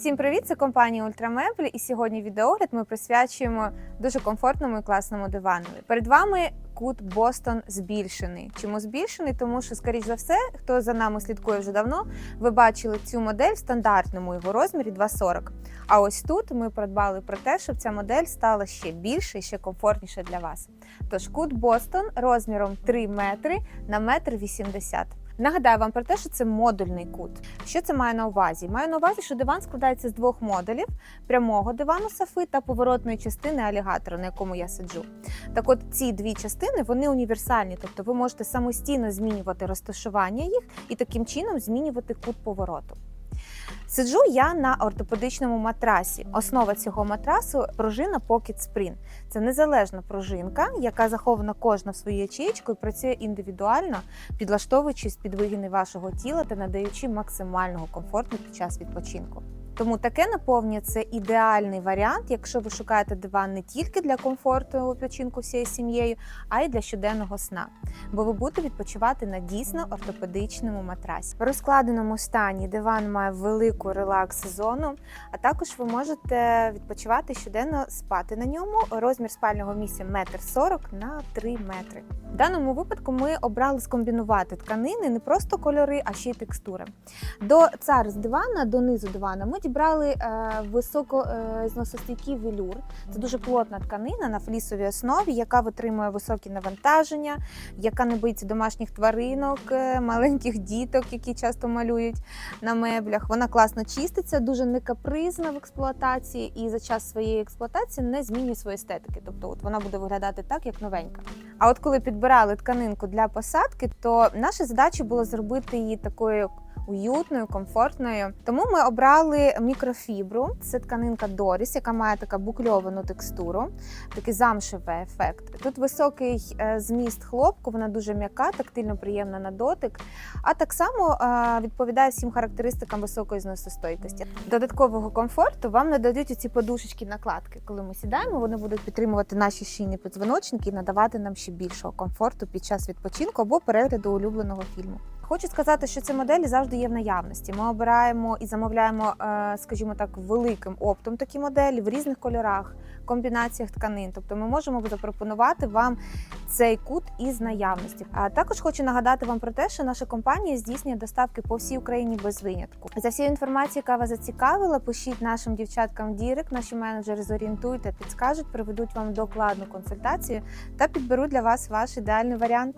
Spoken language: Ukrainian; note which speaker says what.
Speaker 1: Всім привіт! Це компанія Ультрамеблі, і сьогодні відеогляд ми присвячуємо дуже комфортному і класному дивану. Перед вами кут Бостон збільшений. Чому збільшений? Тому що, скоріш за все, хто за нами слідкує вже давно, ви бачили цю модель в стандартному його розмірі 2,40. А ось тут ми придбали про те, щоб ця модель стала ще більше і ще комфортніше для вас. Тож кут Бостон розміром 3 метри на метр 80. Нагадаю вам про те, що це модульний кут. Що це має на увазі? Маю на увазі, що диван складається з двох модулів: прямого дивану сафи та поворотної частини алігатора, на якому я сиджу. Так, от ці дві частини вони універсальні, тобто ви можете самостійно змінювати розташування їх і таким чином змінювати кут повороту. Сиджу я на ортопедичному матрасі. Основа цього матрасу пружина Pocket Spring. Це незалежна пружинка, яка захована кожна в свою ячеєчку і працює індивідуально, підлаштовуючись під вигини вашого тіла та надаючи максимального комфорту під час відпочинку. Тому таке наповнення це ідеальний варіант, якщо ви шукаєте диван не тільки для комфорту відпочинку всією сім'єю, а й для щоденного сна. Бо ви будете відпочивати на дійсно ортопедичному матрасі. В розкладеному стані диван має велику релакс-зону, а також ви можете відпочивати щоденно спати на ньому. Розмір спального місця 1,40 м на 3 метри. В даному випадку ми обрали скомбінувати тканини не просто кольори, а ще й текстури. До цар з дивана, до низу дивана, ми дібрали е, високо е, велюр. Це дуже плотна тканина на флісовій основі, яка витримує високі навантаження, яка не боїться домашніх тваринок, е, маленьких діток, які часто малюють на меблях. Вона класно чиститься, дуже не капризна в експлуатації, і за час своєї експлуатації не змінює свої естетики. Тобто, от вона буде виглядати так, як новенька. А от коли підбирали тканинку для посадки, то наша задача було зробити її такою. Уютною, комфортною. Тому ми обрали мікрофібру. Це тканинка Доріс, яка має така букльовану текстуру, такий замшевий ефект. Тут високий е, зміст хлопку, вона дуже м'яка, тактильно приємна на дотик, а так само е, відповідає всім характеристикам високої зносостойкості. Додаткового комфорту вам нададуть ці подушечки накладки. Коли ми сідаємо, вони будуть підтримувати наші шийні подзвоночники і надавати нам ще більшого комфорту під час відпочинку або перегляду улюбленого фільму. Хочу сказати, що ці моделі завжди є в наявності. Ми обираємо і замовляємо, е, скажімо так, великим оптом такі моделі в різних кольорах, комбінаціях тканин. Тобто ми можемо запропонувати вам цей кут із наявності. А також хочу нагадати вам про те, що наша компанія здійснює доставки по всій Україні без винятку. За всю інформацію, яка вас зацікавила, пишіть нашим дівчаткам в Дірект, наші менеджери зорієнтують та підскажуть, проведуть вам докладну консультацію та підберуть для вас ваш ідеальний варіант.